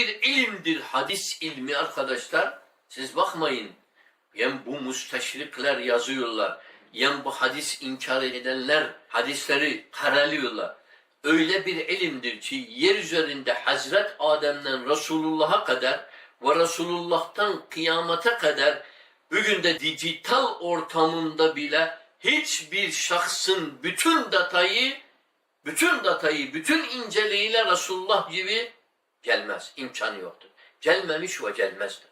bir ilimdir hadis ilmi arkadaşlar. Siz bakmayın. Yani bu müsteşrikler yazıyorlar. Yani bu hadis inkar edenler hadisleri karalıyorlar. Öyle bir ilimdir ki yer üzerinde Hazret Adem'den Resulullah'a kadar ve Resulullah'tan kıyamete kadar bugün de dijital ortamında bile hiçbir şahsın bütün datayı bütün datayı, bütün inceliğiyle Resulullah gibi gelmez. imkanı yoktur. Gelmemiş ve gelmez de.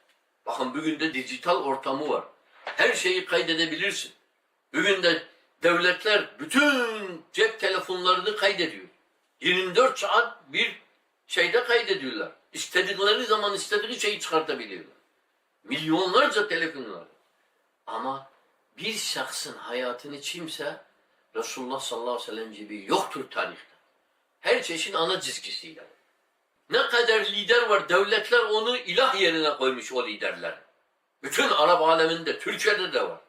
Bakın bugün de dijital ortamı var. Her şeyi kaydedebilirsin. Bugün de devletler bütün cep telefonlarını kaydediyor. 24 saat bir şeyde kaydediyorlar. İstedikleri zaman istediği şeyi çıkartabiliyorlar. Milyonlarca telefon var. Ama bir şahsın hayatını kimse Resulullah sallallahu aleyhi ve sellem gibi yoktur tarihte. Her çeşit ana çizgisiyle. Ne kadar lider var, devletler onu ilah yerine koymuş o liderler. Bütün Arap aleminde, Türkiye'de de var.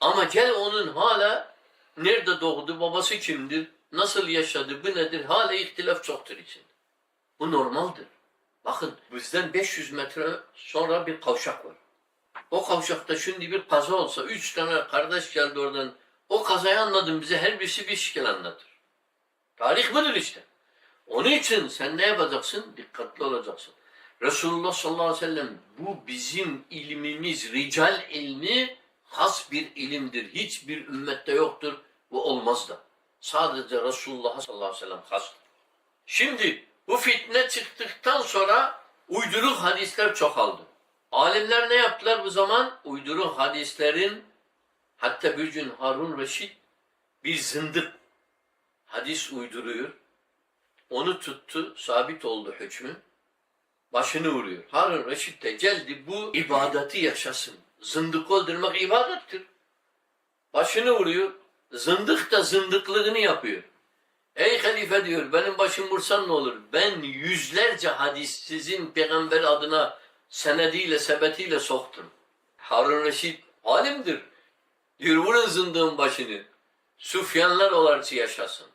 Ama gel onun hala nerede doğdu, babası kimdir, nasıl yaşadı, bu nedir, hala ihtilaf çoktur içinde. Bu normaldir. Bakın bizden 500 metre sonra bir kavşak var. O kavşakta şimdi bir kaza olsa, üç tane kardeş geldi oradan, o kazayı anladım bize her birisi bir şekil anlatır. Tarih budur işte. Onun için sen ne yapacaksın? Dikkatli olacaksın. Resulullah sallallahu aleyhi ve sellem bu bizim ilmimiz, rical ilmi has bir ilimdir. Hiçbir ümmette yoktur. Bu olmaz da. Sadece Resulullah sallallahu aleyhi ve sellem hastır. Şimdi bu fitne çıktıktan sonra uyduruk hadisler çoğaldı. Alimler ne yaptılar bu zaman? Uyduruk hadislerin hatta bir gün Harun Reşit bir zındık hadis uyduruyor. Onu tuttu, sabit oldu hükmü. Başını vuruyor. Harun Reşit de geldi bu ibadeti yaşasın. Zındık öldürmek ibadettir. Başını vuruyor. Zındık da zındıklığını yapıyor. Ey halife diyor benim başım vursan ne olur? Ben yüzlerce hadis sizin peygamber adına senediyle sebetiyle soktum. Harun Reşit alimdir. Diyor vurun zındığın başını. Süfyanlar olarca yaşasın.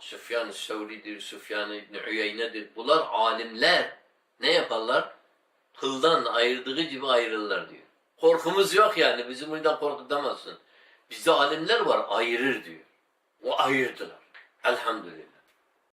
Süfyan-ı Sevri'dir, Süfyan-ı İbni. Bunlar alimler. Ne yaparlar? Kıldan ayırdığı gibi ayrılırlar diyor. Korkumuz yok yani. Bizi buradan korkutamazsın. Bizde alimler var ayırır diyor. O ayırdılar. Elhamdülillah.